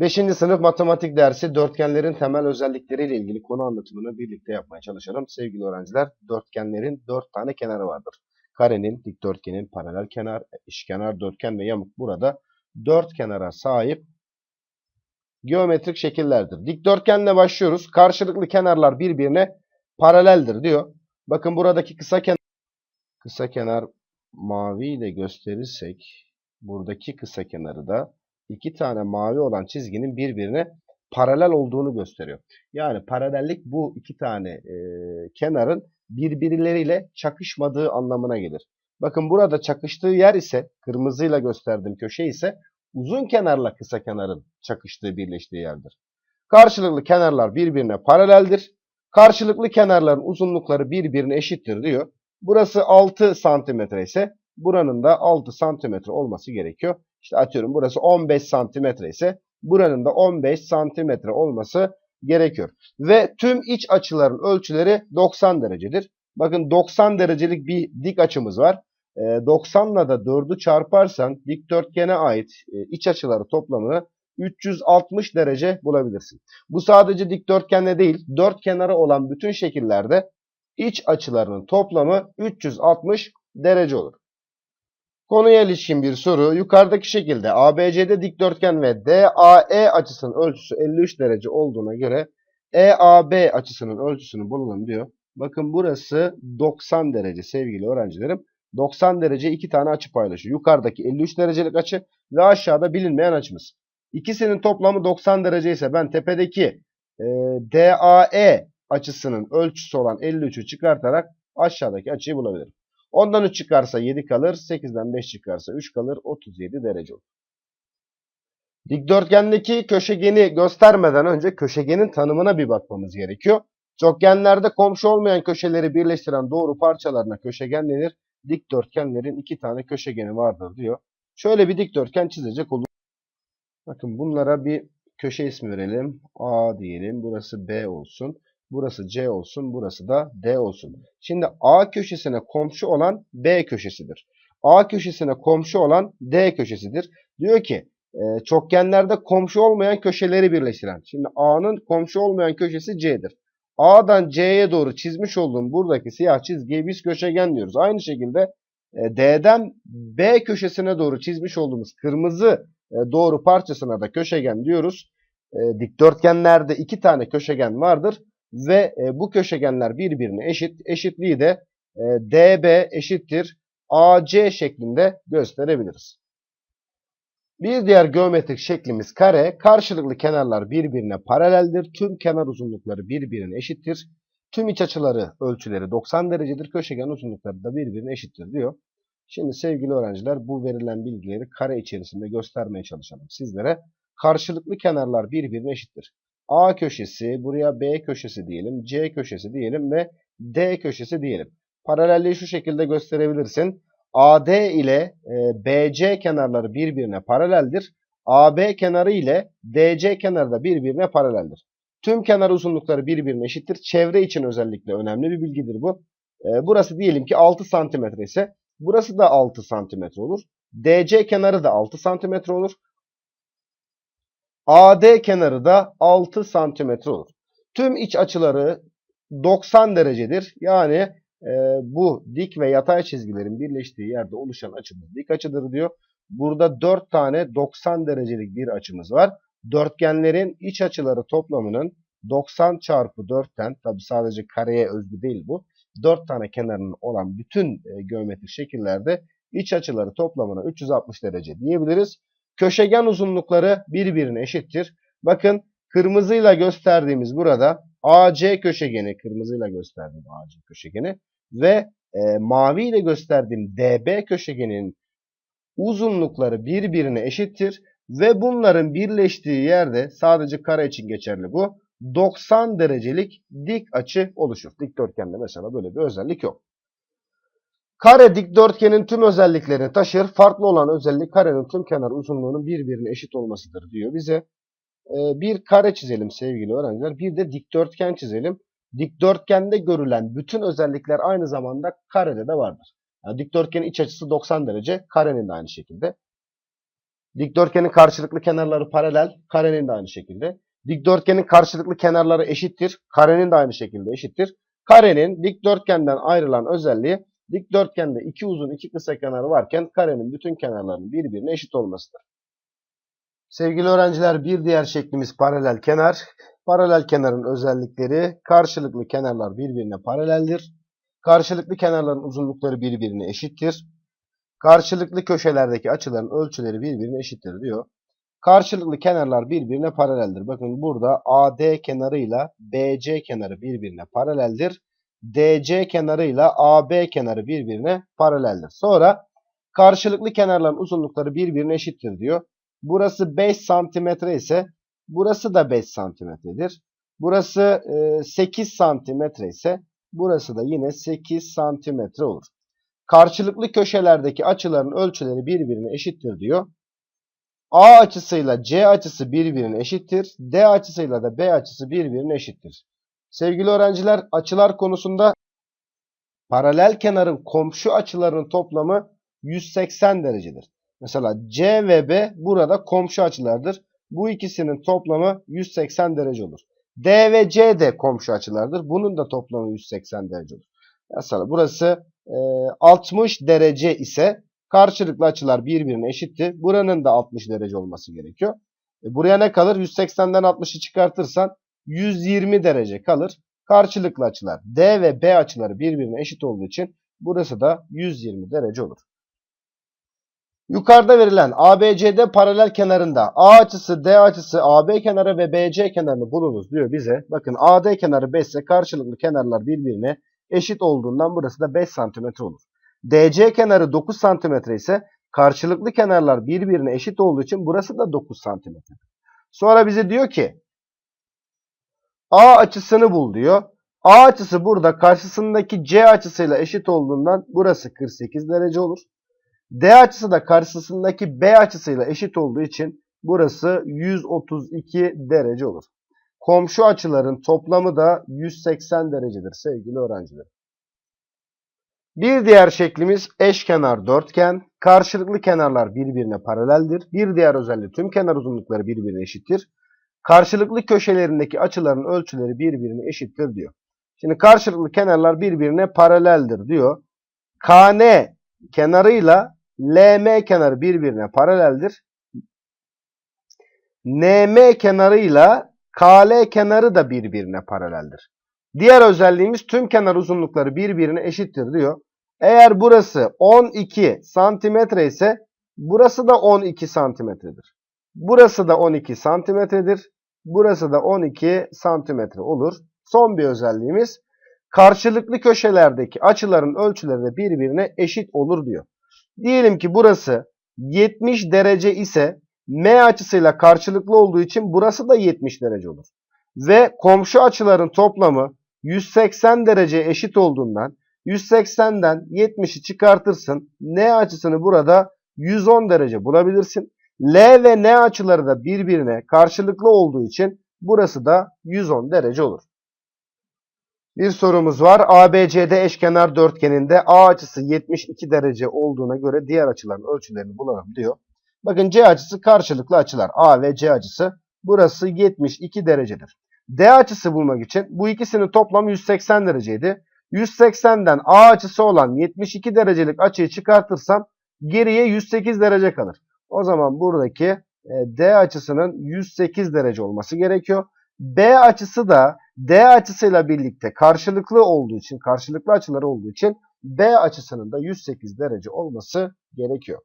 5. sınıf matematik dersi dörtgenlerin temel özellikleriyle ilgili konu anlatımını birlikte yapmaya çalışalım. Sevgili öğrenciler, dörtgenlerin 4 tane kenarı vardır. Karenin, dikdörtgenin, paralel kenar, eşkenar, dörtgen ve yamuk burada 4 kenara sahip geometrik şekillerdir. Dikdörtgenle başlıyoruz. Karşılıklı kenarlar birbirine paraleldir diyor. Bakın buradaki kısa kenar kısa kenar mavi ile gösterirsek buradaki kısa kenarı da iki tane mavi olan çizginin birbirine paralel olduğunu gösteriyor. Yani paralellik bu iki tane e, kenarın birbirleriyle çakışmadığı anlamına gelir. Bakın burada çakıştığı yer ise kırmızıyla gösterdiğim köşe ise uzun kenarla kısa kenarın çakıştığı birleştiği yerdir. Karşılıklı kenarlar birbirine paraleldir. Karşılıklı kenarların uzunlukları birbirine eşittir diyor. Burası 6 santimetre ise buranın da 6 santimetre olması gerekiyor. İşte atıyorum burası 15 santimetre ise buranın da 15 santimetre olması gerekiyor. Ve tüm iç açıların ölçüleri 90 derecedir. Bakın 90 derecelik bir dik açımız var. 90 ile de 4'ü çarparsan dikdörtgene ait e, iç açıları toplamını 360 derece bulabilirsin. Bu sadece dikdörtgenle değil, dört kenarı olan bütün şekillerde iç açılarının toplamı 360 derece olur. Konuya ilişkin bir soru. Yukarıdaki şekilde ABC'de dikdörtgen ve DAE açısının ölçüsü 53 derece olduğuna göre EAB açısının ölçüsünü bulalım diyor. Bakın burası 90 derece sevgili öğrencilerim. 90 derece iki tane açı paylaşıyor. Yukarıdaki 53 derecelik açı ve aşağıda bilinmeyen açımız. İkisinin toplamı 90 derece ise ben tepedeki e, DAE açısının ölçüsü olan 53'ü çıkartarak aşağıdaki açıyı bulabilirim. Ondan 3 çıkarsa 7 kalır. 8'den 5 çıkarsa 3 kalır. 37 derece olur. Dikdörtgendeki köşegeni göstermeden önce köşegenin tanımına bir bakmamız gerekiyor. Çokgenlerde komşu olmayan köşeleri birleştiren doğru parçalarına köşegen denir. Dikdörtgenlerin iki tane köşegeni vardır diyor. Şöyle bir dikdörtgen çizecek olur. Bakın bunlara bir köşe ismi verelim. A diyelim. Burası B olsun. Burası C olsun. Burası da D olsun. Şimdi A köşesine komşu olan B köşesidir. A köşesine komşu olan D köşesidir. Diyor ki e, çokgenlerde komşu olmayan köşeleri birleştiren. Şimdi A'nın komşu olmayan köşesi C'dir. A'dan C'ye doğru çizmiş olduğum buradaki siyah çizgiye biz köşegen diyoruz. Aynı şekilde e, D'den B köşesine doğru çizmiş olduğumuz kırmızı e, doğru parçasına da köşegen diyoruz. Dikdörtgenlerde iki tane köşegen vardır ve bu köşegenler birbirine eşit. Eşitliği de DB eşittir AC şeklinde gösterebiliriz. Bir diğer geometrik şeklimiz kare. Karşılıklı kenarlar birbirine paraleldir. Tüm kenar uzunlukları birbirine eşittir. Tüm iç açıları ölçüleri 90 derecedir. Köşegen uzunlukları da birbirine eşittir diyor. Şimdi sevgili öğrenciler bu verilen bilgileri kare içerisinde göstermeye çalışalım sizlere. Karşılıklı kenarlar birbirine eşittir. A köşesi, buraya B köşesi diyelim, C köşesi diyelim ve D köşesi diyelim. Paralelliği şu şekilde gösterebilirsin. AD ile e, BC kenarları birbirine paraleldir. AB kenarı ile DC kenarı da birbirine paraleldir. Tüm kenar uzunlukları birbirine eşittir. Çevre için özellikle önemli bir bilgidir bu. E, burası diyelim ki 6 santimetre ise burası da 6 santimetre olur. DC kenarı da 6 santimetre olur. AD kenarı da 6 santimetre olur. Tüm iç açıları 90 derecedir. Yani e, bu dik ve yatay çizgilerin birleştiği yerde oluşan açımız dik açıdır diyor. Burada 4 tane 90 derecelik bir açımız var. Dörtgenlerin iç açıları toplamının 90 çarpı 4'ten tabi sadece kareye özgü değil bu. 4 tane kenarının olan bütün e, geometrik şekillerde iç açıları toplamına 360 derece diyebiliriz. Köşegen uzunlukları birbirine eşittir. Bakın kırmızıyla gösterdiğimiz burada AC köşegeni, kırmızıyla gösterdiğim AC köşegeni ve e, mavi ile gösterdiğim DB köşegeninin uzunlukları birbirine eşittir ve bunların birleştiği yerde sadece kare için geçerli bu. 90 derecelik dik açı oluşur. Dikdörtgende mesela böyle bir özellik yok. Kare dikdörtgenin tüm özelliklerini taşır. Farklı olan özellik karenin tüm kenar uzunluğunun birbirine eşit olmasıdır diyor bize. Ee, bir kare çizelim sevgili öğrenciler. Bir de dikdörtgen çizelim. Dikdörtgende görülen bütün özellikler aynı zamanda karede de vardır. Yani dikdörtgenin iç açısı 90 derece. Karenin de aynı şekilde. Dikdörtgenin karşılıklı kenarları paralel. Karenin de aynı şekilde. Dikdörtgenin karşılıklı kenarları eşittir. Karenin de aynı şekilde eşittir. Karenin dikdörtgenden ayrılan özelliği dikdörtgende iki uzun iki kısa kenarı varken karenin bütün kenarlarının birbirine eşit olmasıdır. Sevgili öğrenciler bir diğer şeklimiz paralel kenar. Paralel kenarın özellikleri karşılıklı kenarlar birbirine paraleldir. Karşılıklı kenarların uzunlukları birbirine eşittir. Karşılıklı köşelerdeki açıların ölçüleri birbirine eşittir diyor. Karşılıklı kenarlar birbirine paraleldir. Bakın burada AD kenarıyla BC kenarı birbirine paraleldir. DC kenarıyla AB kenarı birbirine paraleldir. Sonra karşılıklı kenarların uzunlukları birbirine eşittir diyor. Burası 5 santimetre ise burası da 5 santimetredir. Burası e, 8 santimetre ise burası da yine 8 santimetre olur. Karşılıklı köşelerdeki açıların ölçüleri birbirine eşittir diyor. A açısıyla C açısı birbirine eşittir. D açısıyla da B açısı birbirine eşittir. Sevgili öğrenciler açılar konusunda paralel kenarın komşu açılarının toplamı 180 derecedir. Mesela C ve B burada komşu açılardır. Bu ikisinin toplamı 180 derece olur. D ve C de komşu açılardır. Bunun da toplamı 180 derece olur. Mesela burası e, 60 derece ise karşılıklı açılar birbirine eşitti. Buranın da 60 derece olması gerekiyor. E, buraya ne kalır? 180'den 60'ı çıkartırsan 120 derece kalır. Karşılıklı açılar D ve B açıları birbirine eşit olduğu için burası da 120 derece olur. Yukarıda verilen ABCD paralel kenarında A açısı, D açısı, AB kenarı ve BC kenarını bulunuz diyor bize. Bakın AD kenarı 5 ise karşılıklı kenarlar birbirine eşit olduğundan burası da 5 cm olur. DC kenarı 9 cm ise karşılıklı kenarlar birbirine eşit olduğu için burası da 9 cm. Sonra bize diyor ki A açısını bul diyor. A açısı burada karşısındaki C açısıyla eşit olduğundan burası 48 derece olur. D açısı da karşısındaki B açısıyla eşit olduğu için burası 132 derece olur. Komşu açıların toplamı da 180 derecedir sevgili öğrenciler. Bir diğer şeklimiz eşkenar dörtgen. Karşılıklı kenarlar birbirine paraleldir. Bir diğer özelliği tüm kenar uzunlukları birbirine eşittir. Karşılıklı köşelerindeki açıların ölçüleri birbirine eşittir diyor. Şimdi karşılıklı kenarlar birbirine paraleldir diyor. KN kenarıyla LM kenarı birbirine paraleldir. NM kenarıyla KL kenarı da birbirine paraleldir. Diğer özelliğimiz tüm kenar uzunlukları birbirine eşittir diyor. Eğer burası 12 santimetre ise burası da 12 santimetredir. Burası da 12 santimetredir. Burası da 12 santimetre olur. Son bir özelliğimiz karşılıklı köşelerdeki açıların ölçüleri de birbirine eşit olur diyor. Diyelim ki burası 70 derece ise M açısıyla karşılıklı olduğu için burası da 70 derece olur. Ve komşu açıların toplamı 180 derece eşit olduğundan 180'den 70'i çıkartırsın. N açısını burada 110 derece bulabilirsin. L ve N açıları da birbirine karşılıklı olduğu için burası da 110 derece olur. Bir sorumuz var. ABCD eşkenar dörtgeninde A açısı 72 derece olduğuna göre diğer açıların ölçülerini bulalım diyor. Bakın C açısı karşılıklı açılar. A ve C açısı. Burası 72 derecedir. D açısı bulmak için bu ikisinin toplamı 180 dereceydi. 180'den A açısı olan 72 derecelik açıyı çıkartırsam geriye 108 derece kalır. O zaman buradaki e, D açısının 108 derece olması gerekiyor. B açısı da D açısıyla birlikte karşılıklı olduğu için, karşılıklı açıları olduğu için B açısının da 108 derece olması gerekiyor.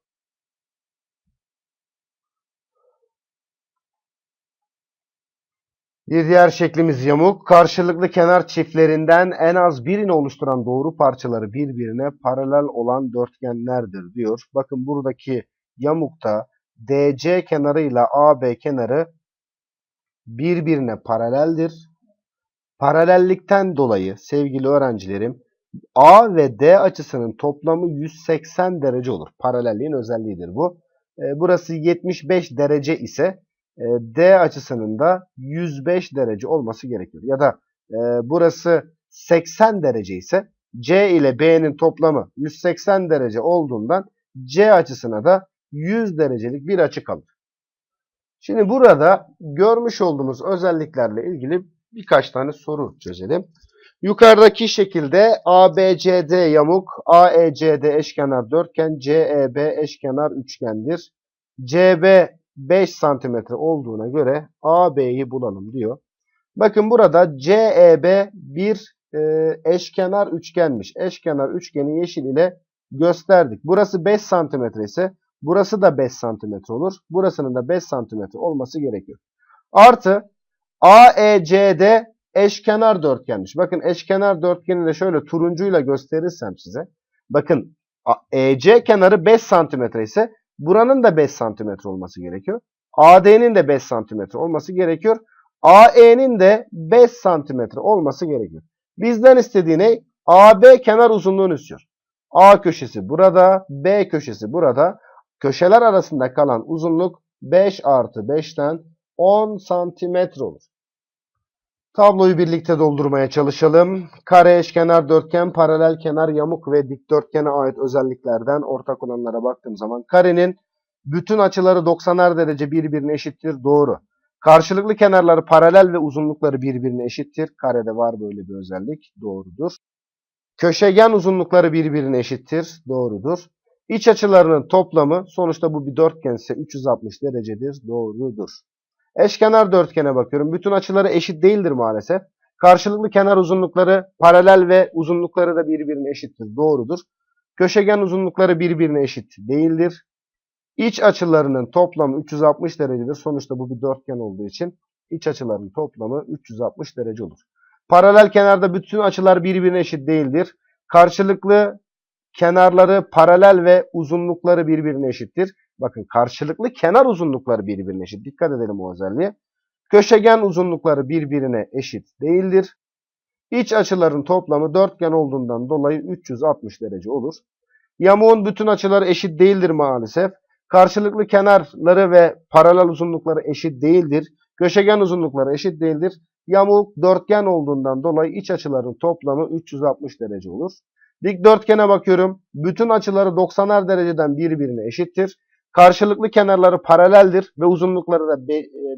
Bir diğer şeklimiz yamuk. Karşılıklı kenar çiftlerinden en az birini oluşturan doğru parçaları birbirine paralel olan dörtgenlerdir diyor. Bakın buradaki yamukta DC kenarı ile AB kenarı birbirine paraleldir. Paralellikten dolayı sevgili öğrencilerim A ve D açısının toplamı 180 derece olur. Paralelliğin özelliğidir bu. E, burası 75 derece ise e, D açısının da 105 derece olması gerekiyor. Ya da e, burası 80 derece ise C ile B'nin toplamı 180 derece olduğundan C açısına da 100 derecelik bir açı kalır. Şimdi burada görmüş olduğumuz özelliklerle ilgili birkaç tane soru çözelim. Yukarıdaki şekilde ABCD yamuk, AECD eşkenar dörtgen, CEB eşkenar üçgendir. CB 5 cm olduğuna göre AB'yi bulalım diyor. Bakın burada CEB bir e, eşkenar üçgenmiş. Eşkenar üçgeni yeşil ile gösterdik. Burası 5 cm ise burası da 5 cm olur. Burasının da 5 cm olması gerekiyor. Artı AECD eşkenar dörtgenmiş. Bakın eşkenar dörtgeni de şöyle turuncuyla gösterirsem size. Bakın EC kenarı 5 cm ise buranın da 5 cm olması gerekiyor. AD'nin de 5 cm olması gerekiyor. AE'nin de 5 cm olması gerekiyor. Bizden istediği ne? AB kenar uzunluğunu istiyor. A köşesi burada, B köşesi burada. Köşeler arasında kalan uzunluk 5 artı 5'ten 10 santimetre olur. Tabloyu birlikte doldurmaya çalışalım. Kare, eşkenar, dörtgen, paralel kenar, yamuk ve dikdörtgene ait özelliklerden ortak olanlara baktığım zaman karenin bütün açıları 90'ar derece birbirine eşittir. Doğru. Karşılıklı kenarları paralel ve uzunlukları birbirine eşittir. Karede var böyle bir özellik. Doğrudur. Köşegen uzunlukları birbirine eşittir. Doğrudur. İç açılarının toplamı sonuçta bu bir dörtgense 360 derecedir. Doğrudur. Eşkenar dörtgene bakıyorum. Bütün açıları eşit değildir maalesef. Karşılıklı kenar uzunlukları paralel ve uzunlukları da birbirine eşittir. Doğrudur. Köşegen uzunlukları birbirine eşit değildir. İç açılarının toplamı 360 derecedir. Sonuçta bu bir dörtgen olduğu için iç açıların toplamı 360 derece olur. Paralel kenarda bütün açılar birbirine eşit değildir. Karşılıklı kenarları paralel ve uzunlukları birbirine eşittir. Bakın karşılıklı kenar uzunlukları birbirine eşit. Dikkat edelim o özelliğe. Köşegen uzunlukları birbirine eşit değildir. İç açıların toplamı dörtgen olduğundan dolayı 360 derece olur. Yamuğun bütün açıları eşit değildir maalesef. Karşılıklı kenarları ve paralel uzunlukları eşit değildir. Köşegen uzunlukları eşit değildir. Yamuk dörtgen olduğundan dolayı iç açıların toplamı 360 derece olur. Dikdörtgene bakıyorum. Bütün açıları 90'ar dereceden birbirine eşittir. Karşılıklı kenarları paraleldir ve uzunlukları da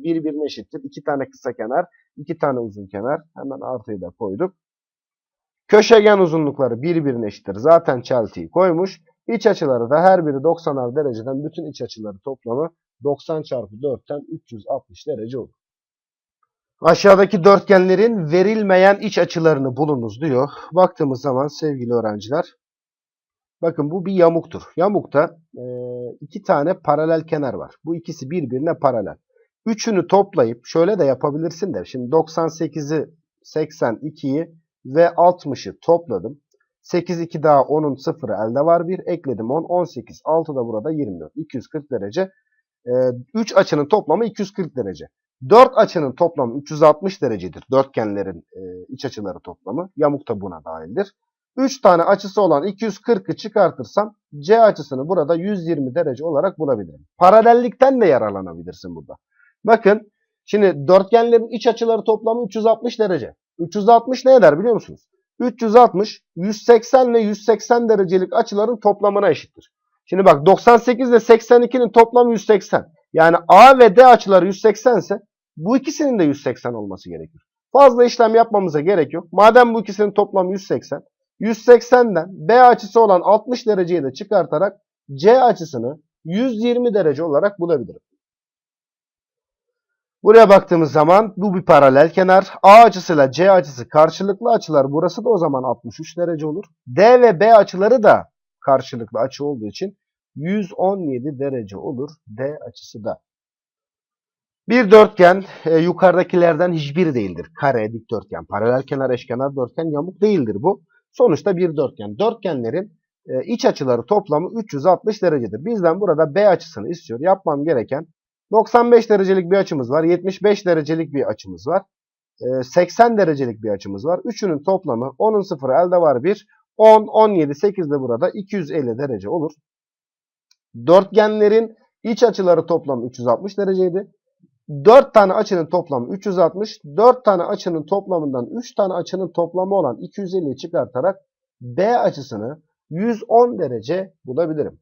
birbirine eşittir. İki tane kısa kenar, iki tane uzun kenar. Hemen artıyı da koyduk. Köşegen uzunlukları birbirine eşittir. Zaten çeltiyi koymuş. İç açıları da her biri 90'ar dereceden bütün iç açıları toplamı 90 çarpı 4'ten 360 derece olur. Aşağıdaki dörtgenlerin verilmeyen iç açılarını bulunuz diyor. Baktığımız zaman sevgili öğrenciler bakın bu bir yamuktur. Yamukta e, iki tane paralel kenar var. Bu ikisi birbirine paralel. Üçünü toplayıp şöyle de yapabilirsin de şimdi 98'i 82'yi ve 60'ı topladım. 8 2 daha 10'un sıfırı elde var 1 ekledim 10 18 6 da burada 24 240 derece. 3 e, açının toplamı 240 derece. 4 açının toplamı 360 derecedir. Dörtgenlerin e, iç açıları toplamı. Yamuk da buna dahildir. 3 tane açısı olan 240'ı çıkartırsam C açısını burada 120 derece olarak bulabilirim. Paralellikten de yararlanabilirsin burada. Bakın şimdi dörtgenlerin iç açıları toplamı 360 derece. 360 ne eder biliyor musunuz? 360 180 ile 180 derecelik açıların toplamına eşittir. Şimdi bak 98 ile 82'nin toplamı 180. Yani A ve D açıları 180 ise bu ikisinin de 180 olması gerekir. Fazla işlem yapmamıza gerek yok. Madem bu ikisinin toplamı 180, 180'den B açısı olan 60 dereceyi de çıkartarak C açısını 120 derece olarak bulabilirim. Buraya baktığımız zaman bu bir paralel kenar. A açısıyla C açısı karşılıklı açılar. Burası da o zaman 63 derece olur. D ve B açıları da karşılıklı açı olduğu için 117 derece olur D açısı da. Bir dörtgen e, yukarıdakilerden hiçbiri değildir. Kare, dikdörtgen, paralel kenar, eşkenar, dörtgen, yamuk değildir bu. Sonuçta bir dörtgen. Dörtgenlerin e, iç açıları toplamı 360 derecedir. Bizden burada B açısını istiyor. Yapmam gereken 95 derecelik bir açımız var. 75 derecelik bir açımız var. 80 e, derecelik bir açımız var. Üçünün toplamı 10'un sıfırı elde var 1. 10, 17, 8 de burada 250 derece olur. Dörtgenlerin iç açıları toplamı 360 dereceydi. 4 tane açının toplamı 360. 4 tane açının toplamından 3 tane açının toplamı olan 250'yi çıkartarak B açısını 110 derece bulabilirim.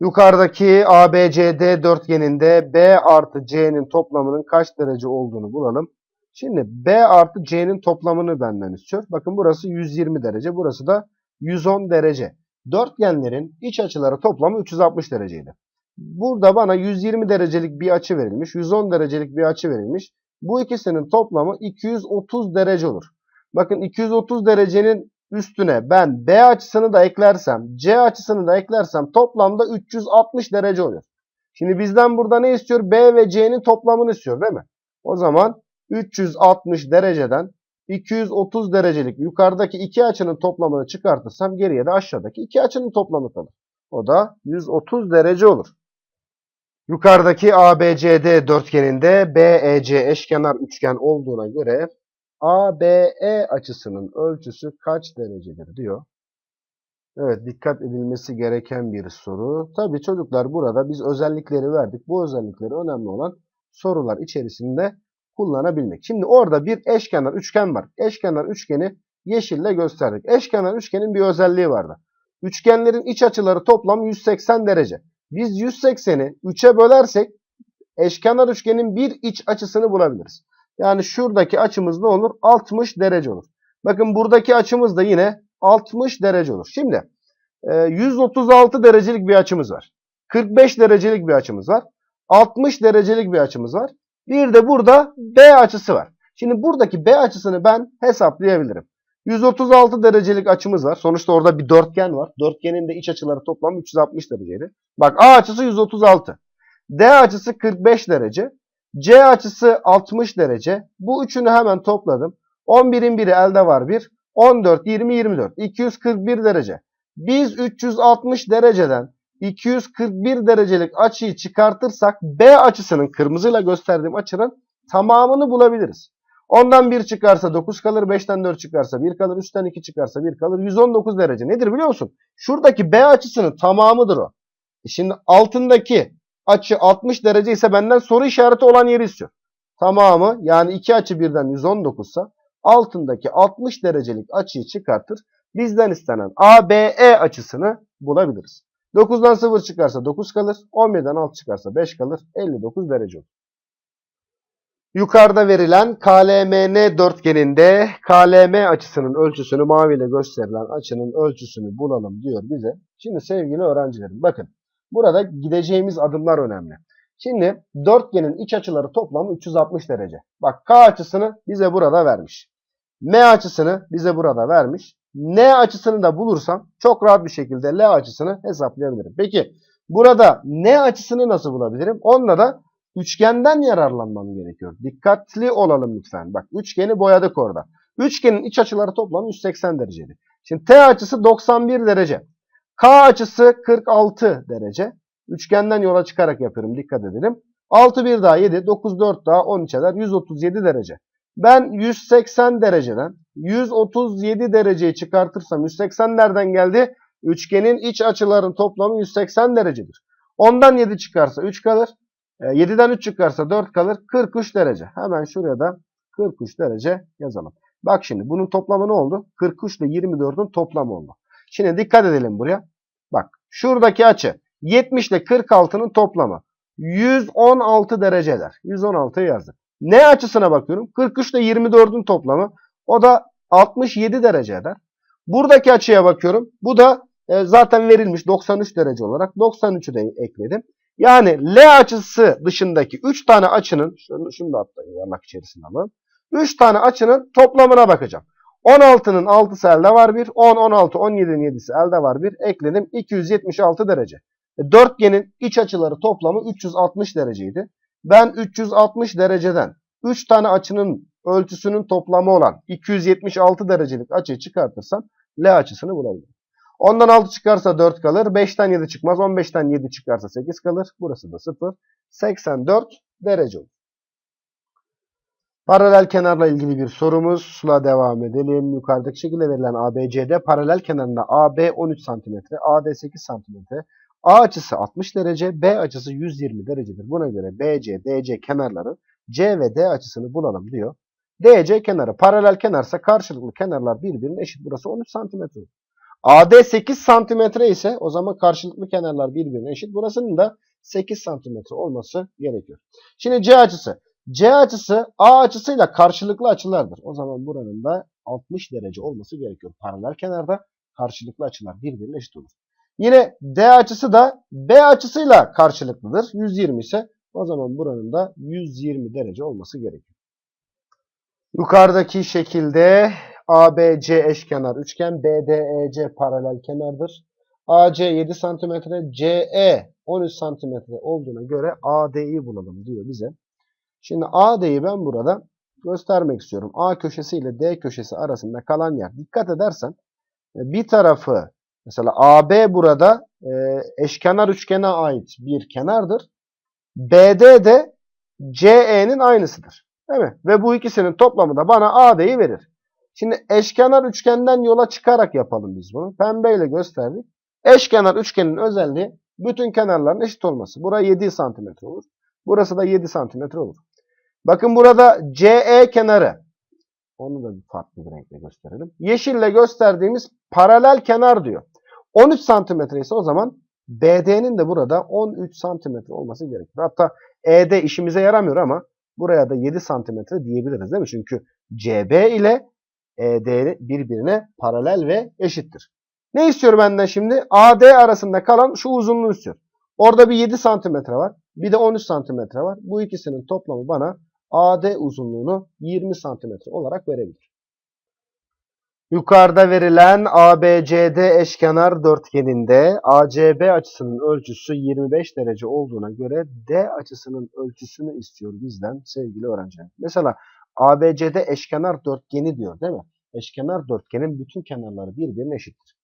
Yukarıdaki ABCD dörtgeninde B artı C'nin toplamının kaç derece olduğunu bulalım. Şimdi B artı C'nin toplamını benden istiyor. Bakın burası 120 derece, burası da 110 derece. Dörtgenlerin iç açıları toplamı 360 dereceydi. Burada bana 120 derecelik bir açı verilmiş, 110 derecelik bir açı verilmiş. Bu ikisinin toplamı 230 derece olur. Bakın 230 derecenin üstüne ben B açısını da eklersem, C açısını da eklersem toplamda 360 derece oluyor. Şimdi bizden burada ne istiyor? B ve C'nin toplamını istiyor değil mi? O zaman 360 dereceden 230 derecelik yukarıdaki iki açının toplamını çıkartırsam geriye de aşağıdaki iki açının toplamı kalır. O da 130 derece olur. Yukarıdaki ABCD dörtgeninde BEC eşkenar üçgen olduğuna göre ABE açısının ölçüsü kaç derecedir diyor. Evet dikkat edilmesi gereken bir soru. Tabii çocuklar burada biz özellikleri verdik. Bu özellikleri önemli olan sorular içerisinde kullanabilmek. Şimdi orada bir eşkenar üçgen var. Eşkenar üçgeni yeşille gösterdik. Eşkenar üçgenin bir özelliği vardı. Üçgenlerin iç açıları toplam 180 derece. Biz 180'i 3'e bölersek eşkenar üçgenin bir iç açısını bulabiliriz. Yani şuradaki açımız ne olur? 60 derece olur. Bakın buradaki açımız da yine 60 derece olur. Şimdi e, 136 derecelik bir açımız var. 45 derecelik bir açımız var. 60 derecelik bir açımız var. Bir de burada B açısı var. Şimdi buradaki B açısını ben hesaplayabilirim. 136 derecelik açımız var. Sonuçta orada bir dörtgen var. Dörtgenin de iç açıları toplam 360 dereceydi. Bak A açısı 136. D açısı 45 derece. C açısı 60 derece. Bu üçünü hemen topladım. 11'in biri elde var 1. 14, 20, 24. 241 derece. Biz 360 dereceden 241 derecelik açıyı çıkartırsak B açısının kırmızıyla gösterdiğim açının tamamını bulabiliriz. Ondan 1 çıkarsa 9 kalır, 5'ten 4 çıkarsa 1 kalır, 3'ten 2 çıkarsa 1 kalır. 119 derece. Nedir biliyor musun? Şuradaki B açısının tamamıdır o. E şimdi altındaki açı 60 derece ise benden soru işareti olan yeri istiyor. Tamamı yani iki açı birden 119 ise altındaki 60 derecelik açıyı çıkartır. Bizden istenen ABE açısını bulabiliriz. 9'dan 0 çıkarsa 9 kalır. 11'den 6 çıkarsa 5 kalır. 59 derece olur. Yukarıda verilen KLMN dörtgeninde KLM açısının ölçüsünü maviyle gösterilen açının ölçüsünü bulalım diyor bize. Şimdi sevgili öğrencilerim bakın burada gideceğimiz adımlar önemli. Şimdi dörtgenin iç açıları toplamı 360 derece. Bak K açısını bize burada vermiş. M açısını bize burada vermiş. N açısını da bulursam çok rahat bir şekilde L açısını hesaplayabilirim. Peki burada N açısını nasıl bulabilirim? Onunla da üçgenden yararlanmam gerekiyor. Dikkatli olalım lütfen. Bak üçgeni boyadık orada. Üçgenin iç açıları toplamı 180 dereceydi. Şimdi T açısı 91 derece. K açısı 46 derece. Üçgenden yola çıkarak yapıyorum. Dikkat edelim. 6 1 daha 7, 9 4 daha 13 eder. 137 derece. Ben 180 dereceden 137 dereceyi çıkartırsam 180 nereden geldi? Üçgenin iç açıların toplamı 180 derecedir. Ondan 7 çıkarsa 3 kalır. 7'den 3 çıkarsa 4 kalır. 43 derece. Hemen şuraya da 43 derece yazalım. Bak şimdi bunun toplamı ne oldu? 43 ile 24'ün toplamı oldu. Şimdi dikkat edelim buraya. Bak şuradaki açı 70 ile 46'nın toplamı 116 derece eder. 116'yı yazdık. Ne açısına bakıyorum? 43 ile 24'ün toplamı. O da 67 derece eder. Buradaki açıya bakıyorum. Bu da e, zaten verilmiş 93 derece olarak. 93'ü de ekledim. Yani L açısı dışındaki 3 tane açının, şunu, şunu da hatta yuvarlak içerisine alalım. 3 tane açının toplamına bakacağım. 16'nın 6'sı elde var 1. 10, 16, 17'nin 7'si elde var 1. Ekledim 276 derece. E, dörtgenin iç açıları toplamı 360 dereceydi. Ben 360 dereceden 3 tane açının ölçüsünün toplamı olan 276 derecelik açıyı çıkartırsam L açısını bulabilirim. Ondan 6 çıkarsa 4 kalır. 5'ten 7 çıkmaz. 15'ten 7 çıkarsa 8 kalır. Burası da 0. 84 derece olur. Paralel kenarla ilgili bir sorumuzla devam edelim. Yukarıdaki şekilde verilen ABCD paralel kenarında AB 13 cm, AD 8 cm, A açısı 60 derece, B açısı 120 derecedir. Buna göre BC, DC kenarları C ve D açısını bulalım diyor. DC kenarı paralel kenarsa karşılıklı kenarlar birbirine eşit. Burası 13 cm. AD 8 santimetre ise o zaman karşılıklı kenarlar birbirine eşit. Burasının da 8 santimetre olması gerekiyor. Şimdi C açısı. C açısı A açısıyla karşılıklı açılardır. O zaman buranın da 60 derece olması gerekiyor. Paralel kenarda karşılıklı açılar birbirine eşit olur. Yine D açısı da B açısıyla karşılıklıdır. 120 ise o zaman buranın da 120 derece olması gerekiyor. Yukarıdaki şekilde ABC eşkenar üçgen, BDEC paralel kenardır. AC 7 cm, CE 13 cm olduğuna göre AD'yi bulalım diyor bize. Şimdi AD'yi ben burada göstermek istiyorum. A köşesi ile D köşesi arasında kalan yer. Dikkat edersen e, bir tarafı mesela AB burada e, eşkenar üçgene ait bir kenardır. BD de CE'nin aynısıdır. Değil mi? Ve bu ikisinin toplamı da bana AD'yi verir. Şimdi eşkenar üçgenden yola çıkarak yapalım biz bunu. Pembeyle gösterdik. Eşkenar üçgenin özelliği bütün kenarların eşit olması. Burası 7 santimetre olur. Burası da 7 santimetre olur. Bakın burada CE kenarı. Onu da bir farklı bir renkle gösterelim. Yeşille gösterdiğimiz paralel kenar diyor. 13 santimetre ise o zaman BD'nin de burada 13 santimetre olması gerekir. Hatta ED işimize yaramıyor ama buraya da 7 santimetre diyebiliriz değil mi? Çünkü CB ile ED birbirine paralel ve eşittir. Ne istiyor benden şimdi? AD arasında kalan şu uzunluğu istiyor. Orada bir 7 santimetre var. Bir de 13 santimetre var. Bu ikisinin toplamı bana AD uzunluğunu 20 santimetre olarak verebilir. Yukarıda verilen ABCD eşkenar dörtgeninde ACB açısının ölçüsü 25 derece olduğuna göre D açısının ölçüsünü istiyor bizden sevgili öğrenciler. Mesela ABCD eşkenar dörtgeni diyor değil mi? Eşkenar dörtgenin bütün kenarları birbirine eşittir.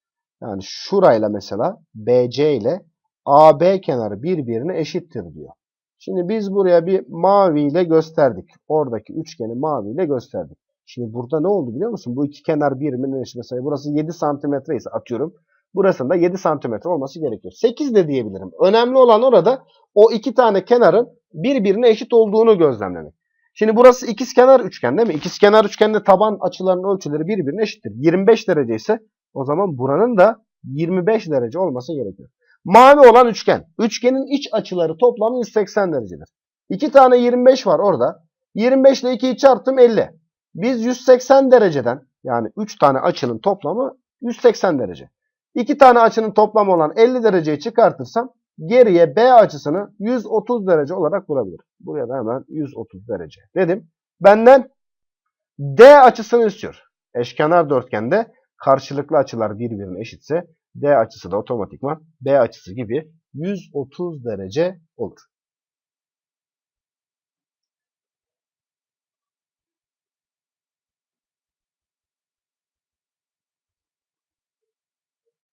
Yani şurayla mesela BC ile AB kenarı birbirine eşittir diyor. Şimdi biz buraya bir maviyle gösterdik. Oradaki üçgeni maviyle gösterdik. Şimdi burada ne oldu biliyor musun? Bu iki kenar birbirine eşit. Mesela burası 7 santimetre ise atıyorum. Burasının da 7 santimetre olması gerekiyor. 8 de diyebilirim. Önemli olan orada o iki tane kenarın birbirine eşit olduğunu gözlemlemek. Şimdi burası ikizkenar üçgen değil mi? İkizkenar üçgende taban açılarının ölçüleri birbirine eşittir. 25 derece ise o zaman buranın da 25 derece olması gerekiyor. Mavi olan üçgen. Üçgenin iç açıları toplamı 180 derecedir. İki tane 25 var orada. 25 ile 2'yi çarptım 50. Biz 180 dereceden yani 3 tane açının toplamı 180 derece. 2 tane açının toplamı olan 50 dereceyi çıkartırsam geriye B açısını 130 derece olarak bulabilirim. Buraya da hemen 130 derece dedim. Benden D açısını istiyor. Eşkenar dörtgende karşılıklı açılar birbirine eşitse D açısı da otomatikman B açısı gibi 130 derece olur.